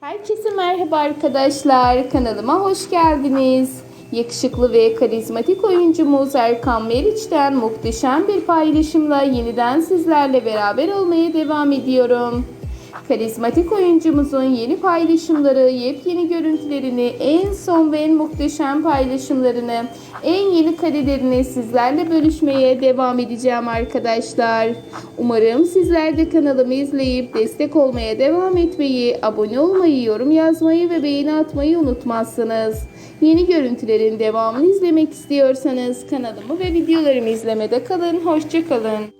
Herkese merhaba arkadaşlar. Kanalıma hoş geldiniz. Yakışıklı ve karizmatik oyuncumuz Erkan Meriç'ten muhteşem bir paylaşımla yeniden sizlerle beraber olmaya devam ediyorum. Karizmatik oyuncumuzun yeni paylaşımları, yepyeni görüntülerini, en son ve en muhteşem paylaşımlarını, en yeni karelerini sizlerle bölüşmeye devam edeceğim arkadaşlar. Umarım sizler de kanalımı izleyip destek olmaya devam etmeyi, abone olmayı, yorum yazmayı ve beğeni atmayı unutmazsınız. Yeni görüntülerin devamını izlemek istiyorsanız kanalımı ve videolarımı izlemede kalın. Hoşçakalın.